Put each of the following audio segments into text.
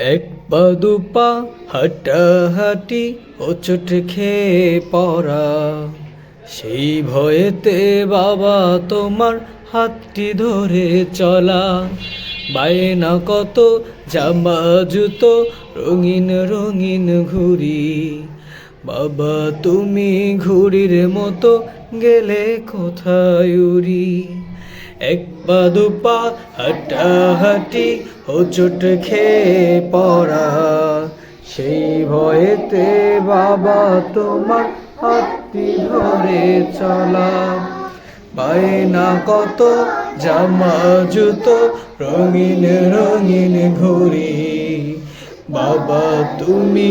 এক পা দুপা হাঁটাহাঁটি হোঁচট খেয়ে পড়া। সেই ভয়েতে বাবা তোমার হাতটি ধরে চলা। বায়না কত, জামা, জুতো, রঙিন রঙিন ঘুড়ি। বাবা তুমি ঘুড়ির মতো গেলে কোথায় উড়ি? এক পা দুপা হাঁটাহাঁটি হোঁচট খেয়ে পড়া। সেই ভয়েতে বাবা তোমার হাতটি ধরে চলা। বায়না কত, জামা, জুতো, রঙিন রঙিন ঘুড়ি। বাবা তুমি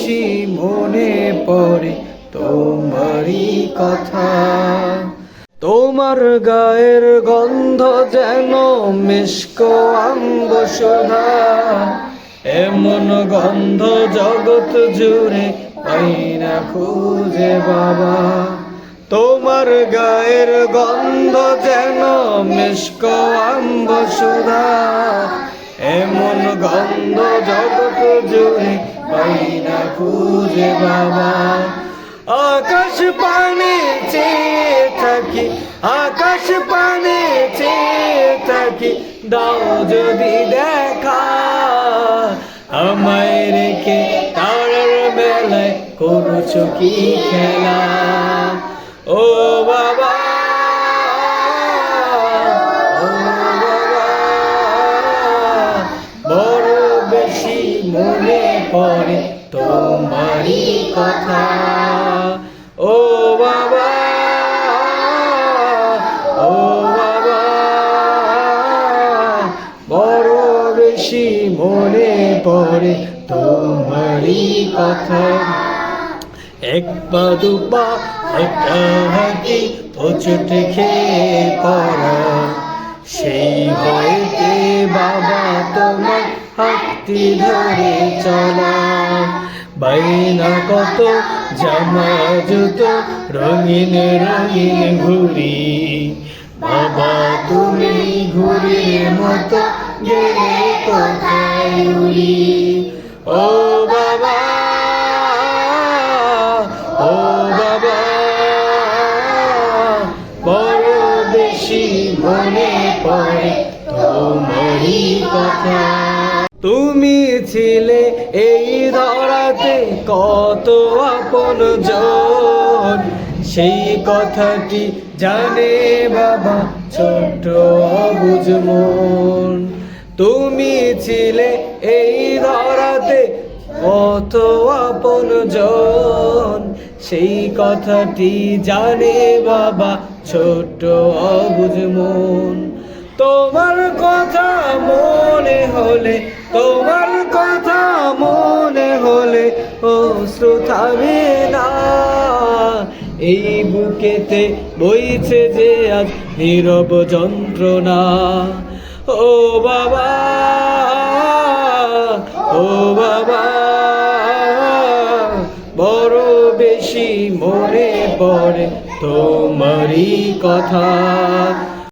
বেশি মনে পড়ে তোমারই কথা। তোমার গায়ের গন্ধ যেন মিষ্ক আম্ব সুধা এমন গন্ধ জগৎ জুড়ে পাই না খুঁজে বাবা। তোমার গায়ের গন্ধ যেন মিষ্ক আম্ব সুধা এমন গন্ধ জগৎ জুড়ে পাই খুঁজে বাবা। আকাশ পানে চেয়ে থাকি, আকাশ পানে চেয়ে থাকি, দাও যদি দেখা। আমায় রেখে তারার বেলায় করছ কি খেলা? ও বাবা পড়ে তোমারই কথা। ও বাবা ও বাবা, বড় বেশি মনে পড়ে তোমারই কথা। এক পা দুপা একটা হাতি হোচট খেয়ে পড়া। সেই ভয়েতে বাবা তোমার হাতটি ধরে চলা। বাইনা কত জামা জুতো, রঙিন রঙিন ঘুড়ি। বাবা, তুমি ঘুড়ির মতো গেলে কোথায় উড়ি? ও বাবা ও বাবা, বড় বেশি মনে পড়ে তোমারই কথা। তুমি ছিলে এই ধরাতে কত আপন জন সেই কথাটি জানে বাবা ছোট মন। তুমি ছিলে এই ধরাতে কত আপন জন সেই কথাটি জানে বাবা ছোট অবুঝ মন। হলে, তোমার কথা মনে হলে, ও শ্রোতাবে না এই বুকেতে বইছে যে আজ নীরব যন্ত্রণা। ও বাবা ও বাবা, বড় বেশি মনে পড়ে তোমারই কথা।